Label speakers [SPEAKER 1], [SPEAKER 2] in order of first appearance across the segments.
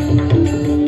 [SPEAKER 1] Thank you.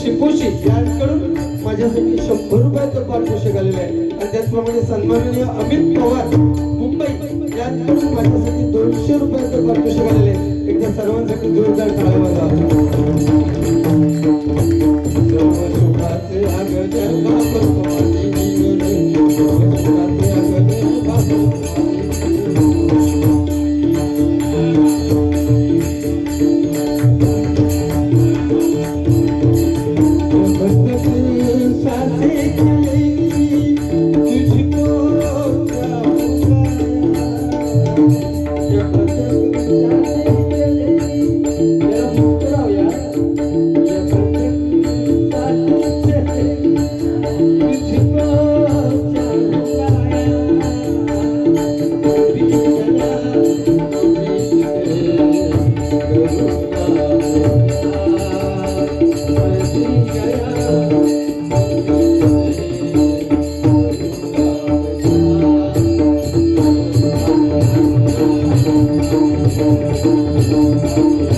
[SPEAKER 1] शिपोशी यांकडून माझ्यासाठी शंभर रुपयाचं पारितोषिक आलेलं आहे आणि त्याचप्रमाणे सन्माननीय अमित पवार मुंबई. यांकडून माझ्यासाठी दोनशे रुपयाचं पारितोषिक आलेलं आहे एकदा सर्वांसाठी जोरदार टाळ्या वाजवा. Música